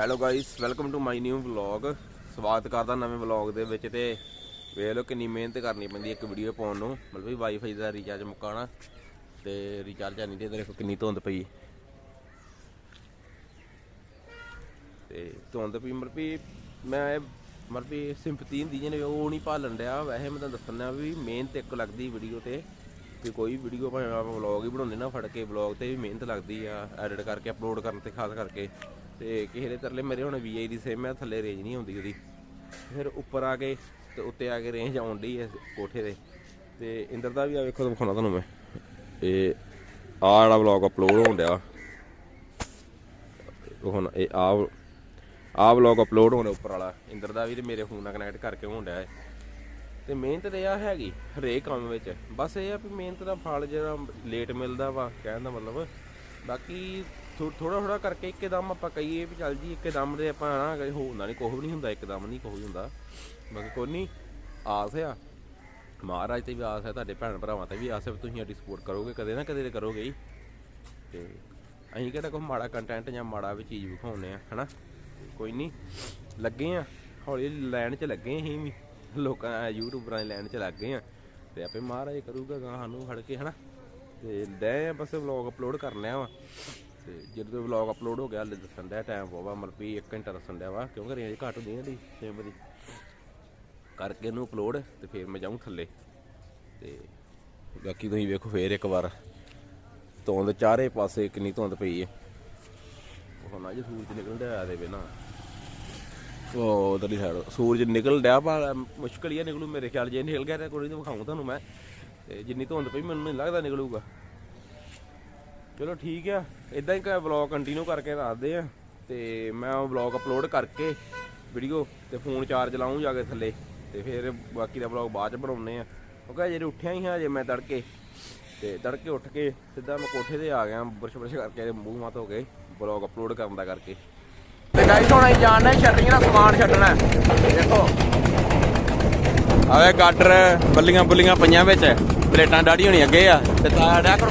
Hello guys welcome to my new vlog ਸਵਾਗਤ ਕਰਦਾ ਨਵੇਂ ਵਲੌਗ ਦੇ ਵਿੱਚ ਤੇ ਵੇਖ ਲਓ ਕਿੰਨੀ ਮਿਹਨਤ ਕਰਨੀ ਪੈਂਦੀ ਇੱਕ ਵੀਡੀਓ ਪਾਉਣ ਨੂੰ। ਮਤਲਬ ਵੀ ਵਾਈਫਾਈ ਦਾ ਰੀਚਾਰਜ ਮੁੱਕਾਣਾ ਤੇ ਰੀਚਾਰਜ ਨਹੀਂ ਤੇ ਦੇਖੋ ਕਿੰਨੀ ਧੁੰਦ ਪਈ ਤੇ ਧੁੰਦ ਪਈ, ਮਤਲਬ ਵੀ ਮੈਂ, ਮਤਲਬ ਵੀ ਸਿੰਪਤੀ ਹੁੰਦੀ ਜਿਹਨੇ ਉਹ ਨਹੀਂ ਭਾਲਣ ਡਿਆ। ਵੈਸੇ ਮੈਂ ਤੁਹਾਨੂੰ ਦੱਸਣਾ ਵੀ ਮਿਹਨਤ ਇੱਕ ਲੱਗਦੀ ਵੀਡੀਓ ਤੇ। ਕਿ ਕੋਈ ਵੀਡੀਓ ਭਾਵੇਂ ਆਪਾਂ ਵਲੌਗ ਹੀ ਬਣਾਉਂਦੇ ਨਾ, ਫੜ ਕੇ ਵਲੌਗ ਤੇ ਵੀ ਮਿਹਨਤ ਲੱਗਦੀ ਆ ਐਡਿਟ ਕਰਕੇ ਅਪਲੋਡ ਕਰਨ ਤੇ ਖਾਸ ਕਰਕੇ। ਤੇ ਕਿਸੇ ਦੇ ਤਰਲੇ ਮੇਰੇ ਹੁਣ VI ਦੀ ਸਿਮ ਹੈ ਥੱਲੇ ਰੇਂਜ ਨਹੀਂ ਆਉਂਦੀ ਉਹਦੀ। ਫਿਰ ਉੱਪਰ ਆ ਕੇ ਤੇ ਉੱਤੇ ਆ ਕੇ ਰੇਂਜ ਆਉਣ ਡਈ ਐ ਕੋਠੇ ਦੇ ਤੇ ਇੰਦਰ ਦਾ ਵੀ ਆ ਵੇਖੋ, ਦਿਖਾਉਣਾ ਤੁਹਾਨੂੰ ਮੈਂ। ਇਹ ਆਹ ਜਿਹੜਾ ਵਲੌਗ ਅਪਲੋਡ ਹੋਣ ਡਿਆ। ਹੁਣ ਇਹ ਆ ਆਹ ਵਲੌਗ ਅਪਲੋਡ ਹੋਣਾ ਉੱਪਰ ਵਾਲਾ। ਇੰਦਰ ਦਾ ਵੀ ਤੇ ਮੇਰੇ ਫੋਨ ਨਾਲ ਕਨੈਕਟ ਕਰਕੇ ਹੋਣ ਡਿਆ ਹੈ ਤੇ ਮਿਹਨਤ ਤੇ ਆ ਹੈਗੀ, ਹਰੇਕ ਕੰਮ ਵਿੱਚ। ਬਸ ਇਹ ਆ ਵੀ ਮਿਹਨਤ ਦਾ ਫਲ ਜਿਹੜਾ ਲੇਟ ਮਿਲਦਾ ਵਾ, ਕਹਿਣ ਦਾ ਮਤਲਬ। ਬਾਕੀ ਥੋੜਾ ਥੋੜਾ ਕਰਕੇ ਇੱਕਦਮ ਆਪਾਂ ਕਹੀਏ ਵੀ ਚੱਲ ਜੀ, ਇੱਕਦਮ ਦੇ ਆਪਾਂ ਨਾ ਹੋਣਾ ਨਹੀਂ, ਕੁਛ ਵੀ ਨਹੀਂ ਹੁੰਦਾ, ਇੱਕਦਮ ਨਹੀਂ ਕੁਛ ਹੁੰਦਾ। ਬਾਕੀ ਕੋਈ ਨਹੀਂ ਆਸ ਆ। ਮਹਾਰਾਜ ਤੇ ਵੀ ਆਸ ਹੈ ਤੁਹਾਡੇ ਭੈਣ ਭਰਾਵਾਂ ਤੇ ਵੀ ਆਸ ਹੈ ਤੁਸੀਂ ਸਾਡੀ ਸਪੋਰਟ ਕਰੋਗੇ, ਕਦੇ ਨਾ ਕਦੇ ਤੇ ਕਰੋਗੇ ਹੀ। ਤੇ ਅਸੀਂ ਕਿਹੜਾ ਕੋਈ ਮਾੜਾ ਕੰਟੈਂਟ ਜਾਂ ਮਾੜਾ ਵੀ ਚੀਜ਼ ਵਿਖਾਉਨੇ ਆ, ਹਨਾ? ਕੋਈ ਨਹੀਂ, ਲੱਗੇ ਆ। ਹੌਲੀ ਲਾਈਨ 'ਚ ਲੱਗੇ ਅਸੀਂ ਵੀ। ਲੋਕਾਂ, ਯੂਟਿਊਬਰਾਂ ਦੀ ਲਾਈਨ 'ਚ ਲੱਗ ਗਏ ਆ। ਤੇ ਆਪੇ ਮਹਾਰਾਜ ਕਰੂਗਾ ਗਾਂ ਸਾਨੂੰ ਫੜ ਕੇ, ਹਨਾ? ਤੇ ਦੇ ਆ, ਬਸ ਵਲੌਗ ਅਪਲੋਡ ਕਰ ਲਿਆ ਵਾ। ਤੇ ਜਦੋਂ ਵਲੌਗ ਅਪਲੋਡ ਹੋ ਗਿਆ, ਹਲੇ ਦੱਸਣ ਦਾ ਟਾਈਮ ਹੋਵਾ ਮਤਲਬ ਵੀ 1 ਘੰਟਾ ਦੱਸਣ ਦਾ ਵਾ, ਕਿਉਂਕਿ ਰੇਂਜ ਘੱਟ ਹੁੰਦੀ ਹੈ ਸਿਮ ਦੀ ਕਰਕੇ ਇਹਨੂੰ ਅਪਲੋਡ ਤੇ ਫਿਰ ਮੈਂ ਜਾਊਂ ਥੱਲੇ। ਤੇ ਬਾਕੀ ਤੁਸੀਂ ਵੇਖੋ ਫੇਰ ਇੱਕ ਵਾਰ। ਧੁੰਦ ਚਾਰੇ ਪਾਸੇ ਕਿੰਨੀ ਧੁੰਦ ਪਈ ਹੈ ਉਹ ਨਾ ਜੇ ਸੂਰਜ ਨਿਕਲ ਡਿਆ ਦੇ ਵੇ ਉਹ ਉਧਰਲੀ ਸਾਈਡ ਸੂਰਜ ਨਿਕਲ ਰਿਹਾ ਪਰ ਮੁਸ਼ਕਲ ਹੀ ਆ ਨਿਕਲੂ ਮੇਰੇ ਖਿਆਲ, ਜੇ ਨਿਕਲ ਗਿਆ ਤਾਂ ਕੋਈ ਨਹੀਂ ਵਿਖਾਉਂ ਤੁਹਾਨੂੰ ਮੈਂ। ਤੇ ਜਿੰਨੀ ਧੁੰਦ ਪਈ, ਮੈਨੂੰ ਨਹੀਂ ਲੱਗਦਾ ਨਿਕਲੂਗਾ। ਚਲੋ ਠੀਕ ਆ। ਇਦਾਂ ਹੀ ਵਲੌਗ ਕੰਟੀਨਿਊ ਕਰਕੇ ਦੱਸਦੇ ਆ ਤੇ ਮੈਂ ਉਹ ਵਲੌਗ ਅਪਲੋਡ ਕਰਕੇ ਵੀਡੀਓ ਤੇ ਫੋਨ ਚਾਰਜ ਲਾਉਂ ਜਾ ਕੇ ਥੱਲੇ ਤੇ ਫਿਰ ਬਾਕੀ ਦਾ ਵਲੌਗ ਬਾਅਦ ਚ ਬਣਾਉਨੇ ਆ। ਕਿਉਂਕਿ ਜਿਹੜੇ ਉੱਠਿਆ ਹੀ ਹਾਂ ਜੇ ਮੈਂ ਤੜਕੇ। ਤੇ ਤੜਕੇ ਉੱਠ ਕੇ ਸਿੱਧਾ ਮੈਂ ਕੋਠੇ ਤੇ ਆ ਗਿਆ, ਬੁਰਸ਼ ਬੁਰਸ਼ ਕਰਕੇ ਮੂੰਹ ਮੱਤ ਹੋ ਗਏ ਵਲੌਗ ਅਪਲੋਡ ਕਰਨ ਦਾ ਕਰਕੇ। ਤੇ ਗਾਈਸ ਹੁਣ ਅਸੀਂ ਜਾਣਦੇ ਛੱਡੀਆਂ ਦਾ ਸਮਾਨ ਛੱਡਣਾ ਦੇਖੋ। ਆਵੇ ਗਾਡਰ ਬੱਲੀਆਂ ਬੁੱਲੀਆਂ ਪਈਆਂ ਵਿੱਚ, ਪਲੇਟਾਂ ਡਾੜੀ ਹੋਣੀ ਅੱਗੇ ਆ ਤੇ ਤਾਇਆ ਡਿਆ ਕਰੋ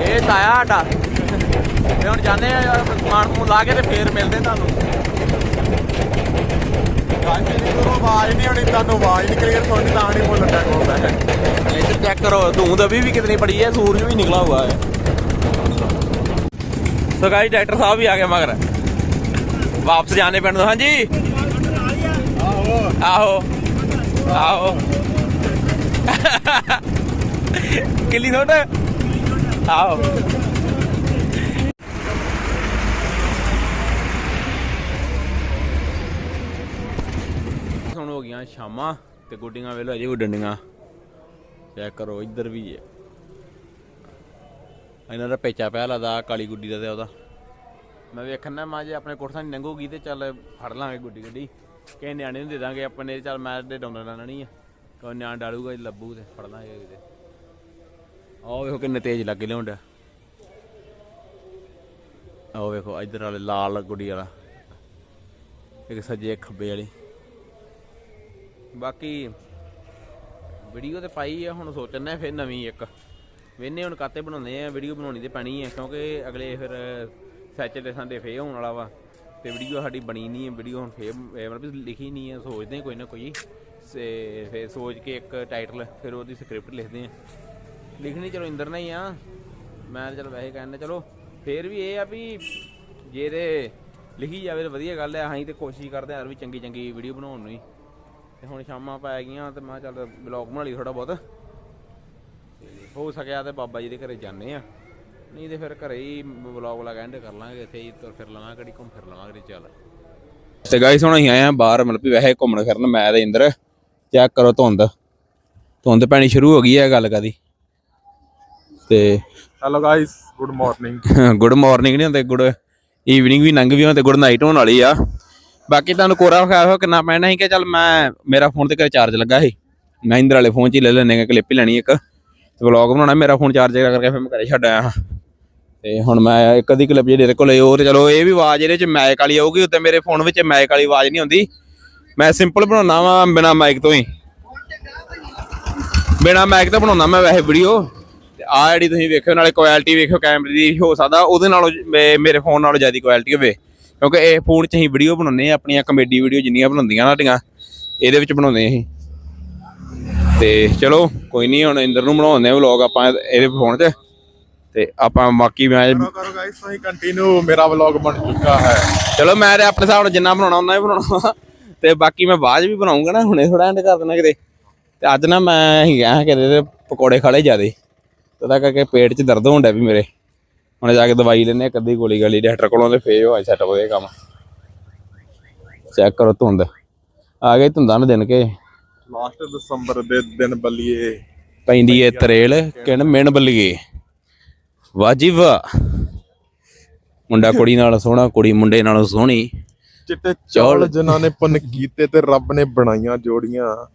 ਇਹ ਤਾਇਆ ਸਾਡਾ। ਤੇ ਹੁਣ ਜਾਂਦੇ ਆ ਸਮਾਨ ਨੂੰ ਲਾ ਕੇ ਤੇ ਫੇਰ ਮਿਲਦੇ ਤੁਹਾਨੂੰ। ਇਹਦੀ ਕੋਈ ਆਵਾਜ਼ ਨਹੀਂ ਆਉਣੀ ਤੁਹਾਨੂੰ ਆਵਾਜ਼ ਨਹੀਂ ਕਲੀਅਰ ਸੁਣਨੀ ਤਾਂ ਨਹੀਂ ਬੋਲਣ ਦਾ ਕੋਲ ਹੈ। ਇੱਧਰ ਚੈੱਕ ਕਰੋ ਧੂੰਦ ਅਭੀ ਵੀ ਕਿਤਨੀ ਬੜੀ ਹੈ ਸੂਰਜ ਵੀ ਨਿਕਲਾ ਹੁਆ ਹੈ। ਸੋ ਡਾਕਟਰ ਸਾਹਿਬ ਵੀ ਆ ਗਏ ਮਗਰ। ਵਾਪਸ ਜਾਣੇ ਪੈਣ ਹਾਂਜੀ? ਆਹੋ। ਆਹੋ। ਕਿੱਲੀ ਥੋੜਾ ਆਹੋ ਹੁਣ ਹੋ ਗਈਆਂ ਸ਼ਾਮਾਂ ਤੇ ਗੁੱਡੀਆਂ ਵੇਲੋ ਅਜੇ ਵੀ ਡੰਡੀਆਂ। ਚੈੱਕ ਕਰੋ, ਇੱਧਰ ਵੀ ਹੈ ਇਹਨਾਂ ਦਾ ਪੇਚਾ ਪਿਆ ਲੱਗਦਾ ਕਾਲੀ ਗੁੱਡੀ ਦਾ ਤੇ ਉਹਦਾ। ਮੈਂ ਵੇਖਣਾ ਮਾਂ ਜੇ ਆਪਣੇ ਕੋਠਾ ਨਹੀਂ ਲੰਘੂਗੀ ਤੇ ਚੱਲ ਫੜ ਲਾਂਗੇ ਗੁੱਡੀ ਗੱਡੀ। ਕਿਸੇ ਨਿਆਣੇ ਨੂੰ ਦੇ ਦਾਂਗੇ ਆਪਣੇ, ਚੱਲ ਮੈਂ ਤੇ ਡਾਉਣਾ ਲੈਣਾ ਨਹੀਂ ਆ। ਕੋਈ ਨਿਆਣ ਡਾਲੂਗਾ, ਲੱਭੂ ਤੇ ਫੜ ਲਾਂਗੇ ਕਿਤੇ ਆਹ ਵੇਖੋ ਕਿੰਨੇ ਤੇਜ਼ ਲੱਗੇ ਲਿਆਉਂਦਾ ਆਹ ਵੇਖੋ ਇੱਧਰ ਵਾਲੇ ਲਾਲ ਗੁੱਡੀ ਵਾਲਾ। ਇੱਕ ਸੱਜੇ ਇੱਕ ਖੱਬੇ ਵਾਲੀ। ਬਾਕੀ ਵੀਡੀਓ ਤੇ ਪਾਈ ਆ, ਹੁਣ ਸੋਚਣਾ ਫਿਰ ਨਵੀਂ ਇੱਕ। ਵੇਨੇ ਹੁਣ ਕਾਤੇ ਬਣਾਉਂਦੇ ਆ ਵੀਡੀਓ ਬਣਾਉਣੀ ਤੇ ਪੈਣੀ ਆ, ਕਿਉਂਕਿ ਅਗਲੇ ਫਿਰ ਸੈਚਰਡੇ ਸੰਡੇ ਫੇਰ ਹੋਣ ਵਾਲਾ ਵਾ। ਤੇ ਵੀਡੀਓ ਸਾਡੀ ਬਣੀ ਨਹੀਂ ਹੈ ਵੀਡੀਓ ਹੁਣ ਫੇਰ ਮਤਲਬ ਲਿਖੀ ਨਹੀਂ ਹੈ ਸੋਚਦੇ ਕੋਈ ਨਾ ਕੋਈ। ਤੇ ਫਿਰ ਸੋਚ ਕੇ ਇੱਕ ਟਾਈਟਲ ਫਿਰ ਉਹਦੀ ਸਕ੍ਰਿਪਟ ਲਿਖਦੇ ਆ। ਲਿਖਣੀ, ਚਲੋ ਇੰਦਰ ਨੇ ਹੀ ਆ। ਮੈਂ ਚਲ ਵੈਸੇ ਕਹਿੰਦਾ, ਚਲੋ, ਫੇਰ ਵੀ ਇਹ ਆ ਵੀ ਜੇ ਤੇ ਲਿਖੀ ਜਾਵੇ ਤਾਂ ਵਧੀਆ ਗੱਲ ਆ, ਅਸੀਂ ਤੇ ਕੋਸ਼ਿਸ਼ ਕਰਦੇ ਆ ਵੀ ਚੰਗੀ ਚੰਗੀ ਵੀਡੀਓ ਬਣਾਉਣ ਨੂੰ ਹੀ। ਤੇ ਹੁਣ ਸ਼ਾਮਾਂ ਪੈ ਗਈਆਂ ਤੇ ਮੈਂ ਕਿਹਾ ਚੱਲ ਬਲੌਗ ਬਣਾ ਲਈ ਥੋੜਾ ਬਹੁਤ। ਹੋ ਸਕਿਆ ਤੇ ਬਾਬਾ ਜੀ ਦੇ ਘਰੇ ਜਾਂਦੇ ਆ ਨਹੀਂ ਤੇ ਫਿਰ ਘਰੇ ਹੀ ਬਲੌਗ ਲਾ ਐਂਡ ਕਰ ਲਾਂਗੇ, ਇੱਥੇ ਹੀ ਤੁਰ ਫਿਰ ਲਵਾਂਗੇ ਕੜੀ ਘੁੰਮ ਫਿਰ ਲਵਾਂਗੇ ਚੱਲ। ਤੇ ਗਾਇਸ ਹੁਣ ਅਸੀਂ ਆਏ ਆ ਬਾਹਰ, ਮਤਲਬ ਵੀ ਵੈਸੇ ਘੁੰਮਣ ਫਿਰਨ, ਮੈਂ ਤੇ ਇੰਦਰ ਚੈੱਕ ਕਰੋ ਧੁੰਦ। ਧੁੰਦ ਪੈਣੀ ਸ਼ੁਰੂ ਹੋ ਗਈ ਹੈ ਗੱਲ ਕਦੀ ਤੇ hello guys good morning good morning ਨਹੀਂ ਹੁੰਦੇ ਗੁੱਡ ਈਵਨਿੰਗ ਵੀ ਲੰਘ ਵੀ ਹੁੰਦੇ ਗੁੱਡ ਨਾਈਟ ਹੋਣ ਵਾਲੀ ਆ। ਬਾਕੀ ਤੁਹਾਨੂੰ ਕੋਰਾ ਵਿਖਾਇਆ ਹੋਇਆ ਕਿੰਨਾ ਪੈਣਾ ਸੀ ਕਿ ਚੱਲ ਮੈਂ ਮੇਰਾ ਫੋਨ ਤੇ ਘਰੇ ਚਾਰਜ ਲੱਗਾ ਸੀ। ਮੈਂ ਇੰਦਰ ਵਾਲੇ ਫੋਨ 'ਚ ਹੀ ਲੈ ਲੈਣੇ ਕਲਿੱਪ ਹੀ ਲੈਣੀ ਇੱਕ। ਤੇ ਵਲੌਗ ਬਣਾਉਣਾ ਮੇਰਾ ਫੋਨ ਚਾਰਜ ਕਰਕੇ ਫਿਰ ਮੈਂ ਘਰੇ ਛੱਡ ਆਇਆ ਤੇ ਹੁਣ ਮੈਂ ਇੱਕ ਅੱਧੀ ਕਲਿੱਪ ਜਿਹੜੀ ਕੋਲ ਉਹ ਤੇ ਚਲੋ ਇਹ ਵੀ ਆਵਾਜ਼ ਇਹਦੇ 'ਚ ਮੈਕ ਵਾਲੀ ਆਊਗੀ ਉੱਤੇ ਮੇਰੇ ਫੋਨ ਵਿੱਚ ਮੈਕ ਵਾਲੀ ਆਵਾਜ਼ ਨਹੀਂ ਆਉਂਦੀ ਮੈਂ ਸਿੰਪਲ ਬਣਾਉਣਾ ਵਾ ਬਿਨਾ ਮਾਈਕ ਤੋਂ ਹੀ। ਬਿਨਾ ਮਾਈਕ ਤੋਂ ਬਣਾਉਣਾ ਮੈਂ ਵੈਸੇ ਵੀਡੀਓ ਆ ਜਿਹੜੀ ਤੁਸੀਂ ਵੇਖਿਓ ਨਾਲੇ ਕੁਆਲਿਟੀ ਵੇਖਿਓ ਕੈਮਰੇ ਦੀ ਹੋ ਸਕਦਾ ਉਹਦੇ ਨਾਲੋਂ ਮੇਰੇ ਫੋਨ ਨਾਲੋਂ ਜ਼ਿਆਦਾ ਕੁਆਲਿਟੀ ਹੋਵੇ। ਕਿਉਂਕਿ ਇਹ ਫੋਨ 'ਚ ਅਸੀਂ ਵੀਡੀਓ ਬਣਾਉਂਦੇ ਆ ਆਪਣੀਆਂ ਕਮੇਡੀ ਵੀਡੀਓ ਜਿੰਨੀਆਂ ਬਣਾਉਂਦੀਆਂ ਸਾਡੀਆਂ ਇਹਦੇ ਵਿੱਚ ਬਣਾਉਂਦੇ ਅਸੀਂ। ਤੇ ਚਲੋ ਕੋਈ ਨਹੀਂ ਹੁਣ ਇੰਦਰ ਨੂੰ ਬਣਾਉਂਦੇ ਆ ਵਲੌਗ ਆਪਾਂ ਇਹਦੇ ਫੋਨ 'ਚ। ਤੇ ਆਪਾਂ ਬਾਕੀ ਮੈਂ ਕਰੋ ਗਾਇਸ ਤੁਸੀਂ ਕੰਟੀਨਿਊ ਮੇਰਾ ਵਲੌਗ ਬਣ ਚੁੱਕਾ ਹੈ। ਚਲੋ ਮੈਂ ਤੇ ਆਪਣੇ ਹਿਸਾਬ ਨਾਲ ਜਿੰਨਾ ਬਣਾਉਣਾ ਉਹਨਾਂ ਹੀ ਬਣਾਉਣਾ। ਤੇ ਬਾਕੀ ਮੈਂ ਬਾਅਦ ਵੀ ਬਣਾਉਂਗਾ ਨਾ ਹੁਣੇ ਥੋੜਾ ਐਂਡ ਕਰ ਦੇਣਾ ਕਿਤੇ। ਤੇ ਅੱਜ ਨਾ ਮੈਂ ਹੀ ਗਿਆ ਕਿਤੇ ਤੇ ਪਕੌੜੇ ਖਾ ਲਏ ਜਿਆਦੇ। ਤੇ ਉਹਦਾ ਕਰਕੇ ਪੇਟ 'ਚ ਦਰਦ ਡਿਆ ਵੀ ਮੇਰੇ। ਹੁਣ ਜਾ ਕੇ ਦਵਾਈ ਲੈਣੇ ਇੱਕ ਅੱਧੀ ਗੋਲੀ ਗਾਲੀ ਡਾਕਟਰ ਕੋਲੋਂ ਤੇ ਫੇਰ ਹੋਇਆ ਸੈੱਟ ਹੋਏ ਕੰਮ। ਚੈੱਕ ਕਰੋ ਧੁੰਦ। ਆ ਗਈ ਧੁੰਦਾਂ ਨੂੰ ਦਿਨ ਕੇ। ਲਾਸਟ ਦਸੰਬਰ ਦੇ ਦਿਨ ਬੱਲੀਏ। ਪੈਂਦੀ ਏ ਤਰੇਲ ਕਿਣ ਮਿਣ ਬੱਲੀਏ। ਵਾਜੀ ਵਾਹ। ਮੁੰਡਾ ਕੁੜੀ ਨਾਲ ਸੋਹਣਾ ਕੁੜੀ ਮੁੰਡੇ ਨਾਲ ਸੋਹਣੀ। ਚਿੱਟੇ ਚੌਲ। ਜਿਨ੍ਹਾਂ ਨੇ ਪੁੰਨ ਕੀਤੇ ਤੇ ਰੱਬ ਨੇ ਬਣਾਈਆਂ ਜੋੜੀਆਂ।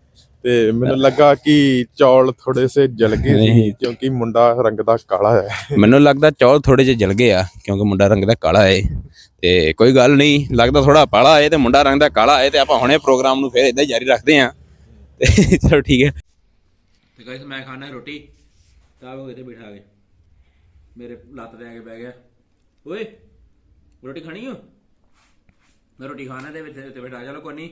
ਤੇ ਮੈਨੂੰ ਲੱਗਾ ਕਿ ਚੌਲ ਥੋੜੇ ਸੇ ਜਲ ਗਏ ਸੀ ਕਿਉਂਕਿ ਮੁੰਡਾ ਰੰਗ ਦਾ ਕਾਲਾ ਹੈ। ਮੈਨੂੰ ਲੱਗਦਾ ਚੌਲ ਥੋੜੇ ਜਿਹੇ ਜਲ ਗਏ ਆ ਕਿਉਂਕਿ ਮੁੰਡਾ ਰੰਗ ਦਾ ਕਾਲਾ ਏ। ਤੇ ਕੋਈ ਗੱਲ ਨਹੀਂ ਲੱਗਦਾ ਥੋੜਾ ਪਾਲਾ ਏ ਤੇ ਮੁੰਡਾ ਰੰਗ ਦਾ ਕਾਲਾ ਏ ਤੇ ਆਪਾਂ ਹੁਣੇ ਪ੍ਰੋਗਰਾਮ ਨੂੰ ਫੇਰ ਇਦਾਂ ਹੀ ਜਾਰੀ ਰੱਖਦੇ ਆ। ਤੇ ਚਲੋ ਠੀਕ ਹੈ। ਤੇ ਗਾਇਸ ਮੈਂ ਖਾਣਾ ਰੋਟੀ ਤਾਂ ਉਹ ਇਹਦੇ ਬਿਠਾ ਕੇ। ਮੇਰੇ ਲੱਤ ਤੇ ਆ ਕੇ ਬਹਿ ਗਿਆ। ਓਏ ਰੋਟੀ ਖਾਣੀ ਹੋ ਮੈਂ ਰੋਟੀ ਖਾਣਾ ਦੇ ਵਿੱਚ ਤੇ ਬਿਠਾ ਚਲੋ ਕੋਈ ਨਹੀਂ